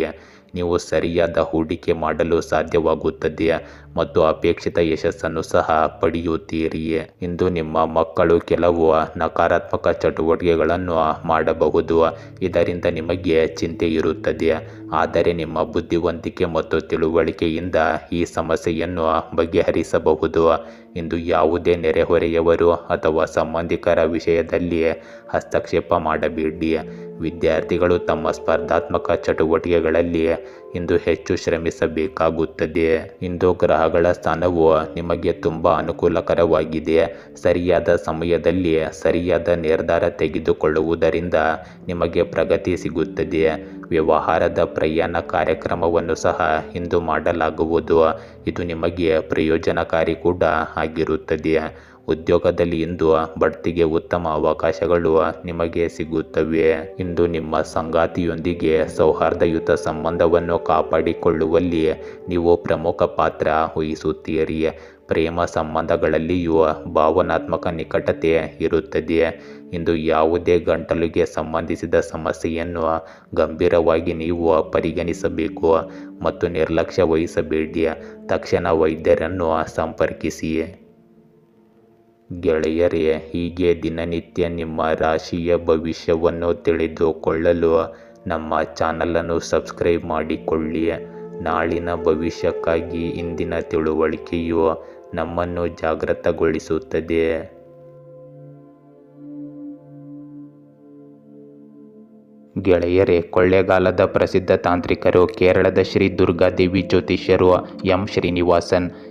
ನೀವು ಸರಿಯಾದ ಹೂಡಿಕೆ ಮಾಡಲು ಸಾಧ್ಯವಾಗುತ್ತದೆ ಮತ್ತು ಅಪೇಕ್ಷಿತ ಯಶಸ್ಸನ್ನು ಸಹ ಪಡೆಯುತ್ತೀರಿ ಇಂದು ನಿಮ್ಮ ಮಕ್ಕಳು ಕೆಲವು ನಕಾರಾತ್ಮಕ ಚಟುವಟಿಕೆಗಳನ್ನು ಮಾಡಬಹುದು. ಇದರಿಂದ ನಿಮಗೆ ಚಿಂತೆ ಇರುತ್ತದೆ ಆದರೆ ನಿಮ್ಮ ಬುದ್ಧಿವಂತಿಕೆ ಮತ್ತು ತಿಳುವಳಿಕೆಯಿಂದ ಈ ಸಮಸ್ಯೆಯನ್ನು ಬಗೆಹರಿಸಬಹುದು. ಇಂದು ಯಾವುದೇ ನೆರೆಹೊರೆಯವರು ಅಥವಾ ಸಂಬಂಧಿಕರ ವಿಷಯದಲ್ಲಿ ಹಸ್ತಕ್ಷೇಪ ಮಾಡಬೇಡಿ ವಿದ್ಯಾರ್ಥಿಗಳು ತಮ್ಮ ಸ್ಪರ್ಧಾತ್ಮಕ ಚಟುವಟಿಕೆಗಳಲ್ಲಿ ಇಂದು ಹೆಚ್ಚು ಶ್ರಮಿಸಬೇಕಾಗುತ್ತದೆ. ಇಂದು ಗ್ರಹಗಳ ಸ್ಥಾನವು ನಿಮಗೆ ತುಂಬ ಅನುಕೂಲಕರವಾಗಿದೆ. ಸರಿಯಾದ ಸಮಯದಲ್ಲಿ ಸರಿಯಾದ ನಿರ್ಧಾರ ತೆಗೆದುಕೊಳ್ಳುವುದರಿಂದ ನಿಮಗೆ ಪ್ರಗತಿ ಸಿಗುತ್ತದೆ. ವ್ಯವಹಾರದ ಪ್ರಯಾಣ ಕಾರ್ಯಕ್ರಮವನ್ನು ಸಹ ಇಂದು ಮಾಡಲಾಗುವುದು. ಇದು ನಿಮಗೆ ಪ್ರಯೋಜನಕಾರಿ ಕೂಡ ಆಗಿರುತ್ತದೆ. ಉದ್ಯೋಗದಲ್ಲಿ ಇಂದು ಬಡ್ತಿಗೆ ಉತ್ತಮ ಅವಕಾಶಗಳು ನಿಮಗೆ ಸಿಗುತ್ತವೆ. ಇಂದು ನಿಮ್ಮ ಸಂಗಾತಿಯೊಂದಿಗೆ ಸೌಹಾರ್ದಯುತ ಸಂಬಂಧವನ್ನು ಕಾಪಾಡಿಕೊಳ್ಳುವಲ್ಲಿ ನೀವು ಪ್ರಮುಖ ಪಾತ್ರ ವಹಿಸುತ್ತೀರಿ. ಪ್ರೇಮ ಸಂಬಂಧಗಳಲ್ಲಿಯೂ ಭಾವನಾತ್ಮಕ ನಿಕಟತೆ ಇರುತ್ತದೆ. ಇಂದು ಯಾವುದೇ ಗಂಟಲಿಗೆ ಸಂಬಂಧಿಸಿದ ಸಮಸ್ಯೆಯನ್ನು ಗಂಭೀರವಾಗಿ ನೀವು ಪರಿಗಣಿಸಬೇಕು ಮತ್ತು ನಿರ್ಲಕ್ಷ್ಯ ವಹಿಸಬೇಡಿ. ತಕ್ಷಣ ವೈದ್ಯರನ್ನು ಸಂಪರ್ಕಿಸಿ. ಗೆಳೆಯರೇ, ಹೀಗೆ ದಿನನಿತ್ಯ ನಿಮ್ಮ ರಾಶಿಯ ಭವಿಷ್ಯವನ್ನು ತಿಳಿದುಕೊಳ್ಳಲು ನಮ್ಮ ಚಾನಲನ್ನು ಸಬ್ಸ್ಕ್ರೈಬ್ ಮಾಡಿಕೊಳ್ಳಿ. ನಾಳಿನ ಭವಿಷ್ಯಕ್ಕಾಗಿ ಇಂದಿನ ತಿಳುವಳಿಕೆಯು ನಮ್ಮನ್ನು ಜಾಗೃತಗೊಳಿಸುತ್ತದೆ. ಗೆಳೆಯರೇ, ಕೊಳ್ಳೇಗಾಲದ ಪ್ರಸಿದ್ಧ ತಾಂತ್ರಿಕರು ಕೇರಳದ ಶ್ರೀ ದುರ್ಗಾದೇವಿ ಜ್ಯೋತಿಷ್ಯರು ಎಂ ಶ್ರೀನಿವಾಸನ್